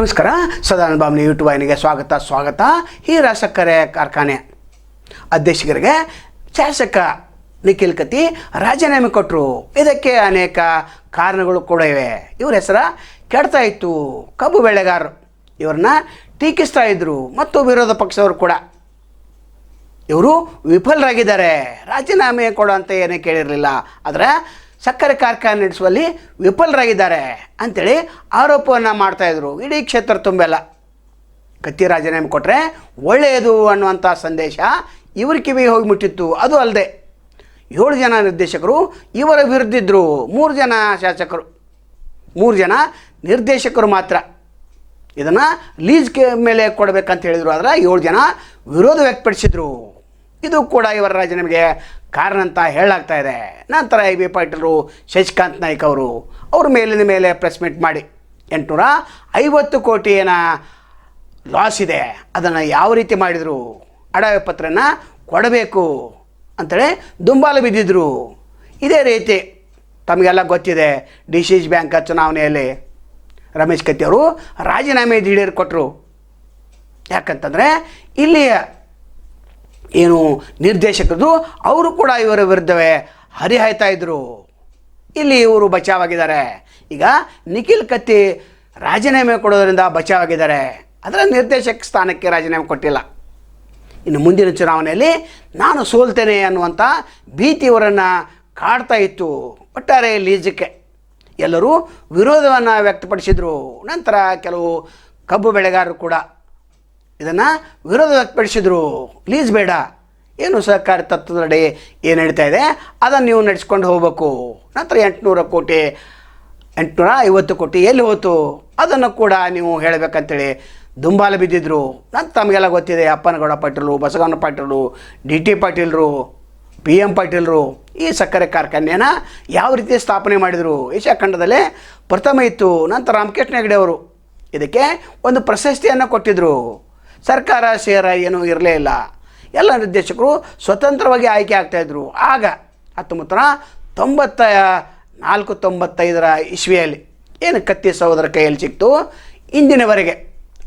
ನಮಸ್ಕಾರ. ಸದಾನಂದ ಬಾಮ್ನಿ ಯೂಟ್ಯೂಬ್ ವಾಹಿನಿಗೆ ಸ್ವಾಗತ ಸ್ವಾಗತ. ಹೀರ ಸಕ್ಕರೆ ಕಾರ್ಖಾನೆ ಅಧ್ಯಕ್ಷರಿಗೆ ಶಾಸಕ ನಿಖಿಲ್ ಕತಿ ರಾಜೀನಾಮೆ ಕೊಟ್ಟರು ಇದಕ್ಕೆ ಅನೇಕ ಕಾರಣಗಳು ಕೂಡ ಇವೆ. ಇವ್ರ ಹೆಸರ ಕೆಡ್ತಾ ಇತ್ತು. ಕಬ್ಬು ಬೆಳೆಗಾರರು ಇವ್ರನ್ನ ಟೀಕಿಸ್ತಾ ಇದ್ರು. ಮತ್ತು ವಿರೋಧ ಪಕ್ಷದವರು ಕೂಡ. ಇವರು ವಿಫಲರಾಗಿದ್ದಾರೆ. ರಾಜೀನಾಮೆ ಕೊಡು ಅಂತ ಏನೇ ಕೇಳಿರಲಿಲ್ಲ. ಆದರೆ ಸಕ್ಕರೆ ಕಾರ್ಖಾನೆ ನಡೆಸುವಲ್ಲಿ ವಿಫಲರಾಗಿದ್ದಾರೆ ಅಂಥೇಳಿ ಆರೋಪವನ್ನು ಮಾಡ್ತಾಯಿದ್ರು ಇಡೀ ಕ್ಷೇತ್ರ ತುಂಬೆಲ್ಲ. ಕತ್ತಿ ರಾಜೀನಾಮೆ ಕೊಟ್ಟರೆ ಒಳ್ಳೆಯದು ಅನ್ನುವಂಥ ಸಂದೇಶ ಇವ್ರ ಕಿವಿ ಹೋಗಿ ಮುಟ್ಟಿತ್ತು ಅದು ಅಲ್ಲದೆ ಏಳು ಜನ ನಿರ್ದೇಶಕರು ಇವರ ವಿರುದ್ಧ ಇದ್ದರು ಮೂರು ಜನ ಶಾಸಕರು. ಮೂರು ಜನ ನಿರ್ದೇಶಕರು ಮಾತ್ರ. ಇದನ್ನು ಲೀಸ್ ಮೇಲೆ ಕೊಡಬೇಕಂತ ಹೇಳಿದರು. ಆದರೆ ಏಳು ಜನ ವಿರೋಧ ವ್ಯಕ್ತಪಡಿಸಿದರು. ಇದು ಕೂಡ ಇವರ ರಾಜೀನಾಮೆಗೆ ಕಾರಣ ಅಂತ ಹೇಳಾಗ್ತಾ ಇದೆ. ನಂತರ ಐ ಬಿ ಪಾಟೀಲರು ಶಶಿಕಾಂತ್ ನಾಯ್ಕ್ ಅವರು, ಅವ್ರ ಮೇಲಿನ ಮೇಲೆ ಪ್ರೆಸ್ ಮೀಟ್ ಮಾಡಿ ಎಂಟುನೂರ ಐವತ್ತು ಕೋಟಿ ಲಾಸ್ ಇದೆ. ಅದನ್ನು ಯಾವ ರೀತಿ ಮಾಡಿದರು? ಅಡವೆ ಪತ್ರನ ಕೊಡಬೇಕು ಅಂತೇಳಿ ದುಂಬಾಲು ಬಿದ್ದಿದ್ರು. ಇದೇ ರೀತಿ ತಮಗೆಲ್ಲ ಗೊತ್ತಿದೆ, ಡಿ ಸಿ ಬ್ಯಾಂಕ್ ಚುನಾವಣೆಯಲ್ಲಿ ರಮೇಶ್ ಕತ್ತಿ ಅವರು ರಾಜೀನಾಮೆ ದಿಢೀರ್ ಕೊಟ್ಟರು ಯಾಕಂತಂದರೆ ಇಲ್ಲಿಯ ಏನು ನಿರ್ದೇಶಕರು ಅವರು ಕೂಡ ಇವರ ವಿರುದ್ಧವೇ ಹರಿಹಾಯ್ತಾ ಇದ್ದರು ಇಲ್ಲಿ ಇವರು ಬಚಾವಾಗಿದ್ದಾರೆ. ಈಗ ನಿಖಿಲ್ ಕತ್ತಿ ರಾಜೀನಾಮೆ ಕೊಡೋದರಿಂದ ಬಚಾವಾಗಿದ್ದಾರೆ. ಅದರ ನಿರ್ದೇಶಕ ಸ್ಥಾನಕ್ಕೆ ರಾಜೀನಾಮೆ ಕೊಟ್ಟಿಲ್ಲ. ಇನ್ನು ಮುಂದಿನ ಚುನಾವಣೆಯಲ್ಲಿ ನಾನು ಸೋಲ್ತೇನೆ ಅನ್ನುವಂಥ ಭೀತಿ ಇವರನ್ನು ಕಾಡ್ತಾ ಇತ್ತು. ಒಟ್ಟಾರೆ ಲೀಜಕ್ಕೆ ಎಲ್ಲರೂ ವಿರೋಧವನ್ನು ವ್ಯಕ್ತಪಡಿಸಿದರು. ನಂತರ ಕೆಲವು ಕಬ್ಬು ಬೆಳೆಗಾರರು ಕೂಡ ಇದನ್ನು ವಿರೋಧ ವ್ಯಕ್ತಪಡಿಸಿದರು. ಪ್ಲೀಸ್ ಬೇಡ. ಏನು ಸಹಕಾರಿ ತತ್ವದಡಿ ಏನು ನಡೀತಾ ಇದೆ? ಅದನ್ನು ನೀವು ನಡೆಸ್ಕೊಂಡು ಹೋಗಬೇಕು. ನಂತರ ಎಂಟುನೂರ ಕೋಟಿ, ಎಂಟುನೂರ ಐವತ್ತು ಕೋಟಿ ಎಲ್ಲಿ ಹೋಯ್ತು? ಅದನ್ನು ಕೂಡ ನೀವು ಹೇಳಬೇಕಂತೇಳಿ ದುಂಬಾಲ ಬಿದ್ದಿದ್ರು. ನಂತರ ತಮಗೆಲ್ಲ ಗೊತ್ತಿದೆ, ಅಪ್ಪನಗೌಡ ಪಾಟೀಲರು ಬಸವಣ್ಣ ಪಾಟೀಲರು, ಡಿ ಟಿ ಪಾಟೀಲರು, ಪಿ ಎಂ ಪಾಟೀಲರು ಈ ಸಕ್ಕರೆ ಕಾರ್ಖಾನೆಯನ್ನು ಯಾವ ರೀತಿ ಸ್ಥಾಪನೆ ಮಾಡಿದರು? ಏಷ್ಯಾ ಖಂಡದಲ್ಲೇ ಪ್ರಥಮ ಇತ್ತು. ನಂತರ ರಾಮಕೃಷ್ಣ ಹೆಗಡೆ ಅವರು ಇದಕ್ಕೆ ಒಂದು ಪ್ರಶಸ್ತಿಯನ್ನು ಕೊಟ್ಟಿದ್ದರು ಸರ್ಕಾರ ಸೇರ ಏನೂ ಇರಲೇ ಇಲ್ಲ. ಎಲ್ಲ ನಿರ್ದೇಶಕರು ಸ್ವತಂತ್ರವಾಗಿ ಆಯ್ಕೆ ಆಗ್ತಾಯಿದ್ರು ಆಗ ಹತ್ತೊಂಬತ್ತು ನೂರ ತೊಂಬತ್ತ, ನಾಲ್ಕು ತೊಂಬತ್ತೈದರ ಇಸ್ವಿಯಲ್ಲಿ ಏನು ಕತ್ತಿ ಸಹೋದರ ಕೈಯಲ್ಲಿ ಸಿಕ್ತು? ಇಂದಿನವರೆಗೆ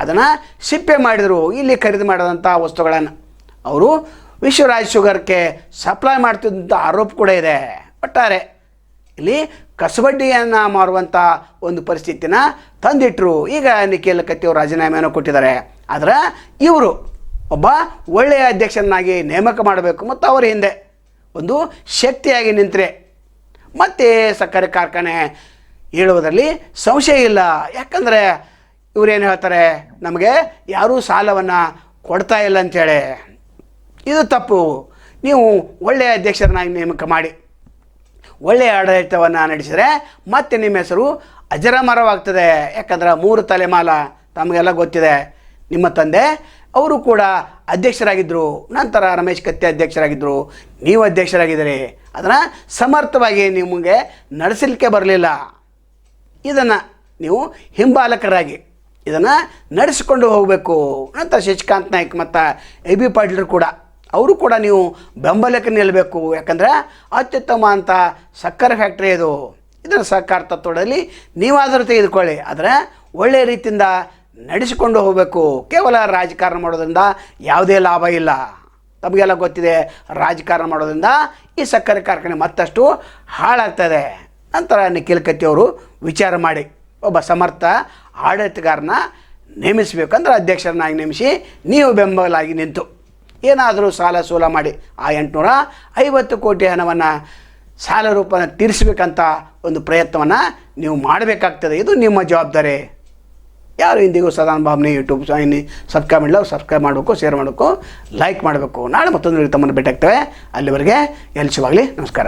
ಅದನ್ನು ಸಿಪ್ಪೆ ಮಾಡಿದರು. ಇಲ್ಲಿ ಖರೀದಿ ಮಾಡಿದಂಥ ವಸ್ತುಗಳನ್ನು. ಅವರು ವಿಶ್ವರಾಜ್ ಶುಗರ್ಗೆ ಸಪ್ಲೈ ಮಾಡ್ತಿದ್ದಂಥ ಆರೋಪ ಕೂಡ ಇದೆ. ಒಟ್ಟಾರೆ ಇಲ್ಲಿ ಕಸಬಡ್ಡಿಯನ್ನು ಮಾರುವಂಥ ಒಂದು ಪರಿಸ್ಥಿತಿನ ತಂದಿಟ್ಟರು ಈಗ ನಿಖಿಲ್ ಕತ್ತಿಯವರು ರಾಜೀನಾಮೆಯನ್ನು ಕೊಟ್ಟಿದ್ದಾರೆ. ಆದರೆ ಇವರು ಒಬ್ಬ ಒಳ್ಳೆಯ ಅಧ್ಯಕ್ಷನಾಗಿ ನೇಮಕ ಮಾಡಬೇಕು ಮತ್ತು ಅವರ ಹಿಂದೆ ಒಂದು ಶಕ್ತಿಯಾಗಿ ನಿಂತರೆ. ಮತ್ತೆ ಸಕ್ಕರೆ ಕಾರ್ಖಾನೆ ಹೇಳುವುದರಲ್ಲಿ ಸಂಶಯ ಇಲ್ಲ. ಯಾಕಂದರೆ ಇವರೇನು ಹೇಳ್ತಾರೆ? ನಮಗೆ ಯಾರೂ ಸಾಲವನ್ನು ಕೊಡ್ತಾ ಇಲ್ಲ ಅಂಥೇಳಿ ಇದು ತಪ್ಪು. ನೀವು ಒಳ್ಳೆಯ ಅಧ್ಯಕ್ಷರನ್ನಾಗಿ ನೇಮಕ ಮಾಡಿ. ಒಳ್ಳೆಯ ಆಡಳಿತವನ್ನು ನಡೆಸಿದರೆ ಮತ್ತೆ ನಿಮ್ಮ ಹೆಸರು ಅಜರಮರವಾಗ್ತದೆ. ಯಾಕಂದ್ರೆ ಮೂರು ತಲೆಮಾಲ ತಮಗೆಲ್ಲ ಗೊತ್ತಿದೆ. ನಿಮ್ಮ ತಂದೆ, ಅವರು ಕೂಡ ಅಧ್ಯಕ್ಷರಾಗಿದ್ದರು ನಂತರ ರಮೇಶ್ ಕತ್ತೆ ಅಧ್ಯಕ್ಷರಾಗಿದ್ದರು ನೀವು ಅಧ್ಯಕ್ಷರಾಗಿದ್ದೀರಿ. ಅದನ್ನು ಸಮರ್ಥವಾಗಿ ನಿಮಗೆ ನಡೆಸಲಿಕ್ಕೆ ಬರಲಿಲ್ಲ. ಇದನ್ನು ನೀವು ಹಿಂಬಾಲಕರಾಗಿ ಇದನ್ನು ನಡೆಸಿಕೊಂಡು ಹೋಗಬೇಕು. ನಂತರ ಶಶಿಕಾಂತ್ ನಾಯ್ಕ್ ಮತ್ತು ಎ ಬಿ ಪಾಟೀಲರು ಕೂಡ, ಅವರು ಕೂಡ ನೀವು ಬೆಂಬಲಕ್ಕೆ ನಿಲ್ಲಬೇಕು ಯಾಕಂದರೆ ಅತ್ಯುತ್ತಮ ಅಂತ ಸಕ್ಕರೆ ಫ್ಯಾಕ್ಟ್ರಿ ಇದು ಇದರ ಸಹಕಾರ ತತ್ವದಲ್ಲಿ ನೀವಾದರೂ ತೆಗೆದುಕೊಳ್ಳಿ. ಆದರೆ ಒಳ್ಳೆಯ ರೀತಿಯಿಂದ ನಡೆಸಿಕೊಂಡು ಹೋಗಬೇಕು. ಕೇವಲ ರಾಜಕಾರಣ ಮಾಡೋದ್ರಿಂದ ಯಾವುದೇ ಲಾಭ ಇಲ್ಲ. ತಮಗೆಲ್ಲ ಗೊತ್ತಿದೆ, ರಾಜಕಾರಣ ಮಾಡೋದ್ರಿಂದ ಈ ಸಕ್ಕರೆ ಕಾರ್ಖಾನೆ ಮತ್ತಷ್ಟು ಹಾಳಾಗ್ತದೆ. ನಂತರ ನಿಖಿಲ್ ಕತ್ತಿಯವರು ವಿಚಾರ ಮಾಡಿ, ಒಬ್ಬ ಸಮರ್ಥ ಆಡಳಿತಗಾರನ ನೇಮಿಸಬೇಕಂದ್ರೆ ಅಧ್ಯಕ್ಷರನ್ನಾಗಿ ನೇಮಿಸಿ ನೀವು ಬೆಂಬಲಾಗಿ ನಿಂತು. ಏನಾದರೂ ಸಾಲ ಸೂಲ ಮಾಡಿ, ಆ ಎಂಟುನೂರ ಐವತ್ತು ಕೋಟಿ ಹಣವನ್ನು ಸಾಲ ರೂಪನ ತೀರಿಸಬೇಕಂತ ಒಂದು ಪ್ರಯತ್ನವನ್ನು ನೀವು ಮಾಡಬೇಕಾಗ್ತದೆ. ಇದು ನಿಮ್ಮ ಜವಾಬ್ದಾರಿ. ಯಾರು ಇಂದಿಗೂ ಸದಾನ್ ಬಾಬ್ನಿ ಯೂಟ್ಯೂಬ್ ಚಾನಲ್ ಸಬ್ಸ್ಕ್ರೈಬ್ ಮಾಡಿಲ್ಲ ಸಬ್ಸ್ಕ್ರೈಬ್ ಮಾಡಬೇಕು ಶೇರ್ ಮಾಡಬೇಕು ಲೈಕ್ ಮಾಡಬೇಕು. ನಾಳೆ ಮತ್ತೊಂದು ತಮ್ಮನ್ನು ಭೇಟಿ ಆಗ್ತೇವೆ ಅಲ್ಲಿವರೆಗೆ ಎಲ್ಸಿವಾಗಲಿ ನಮಸ್ಕಾರ.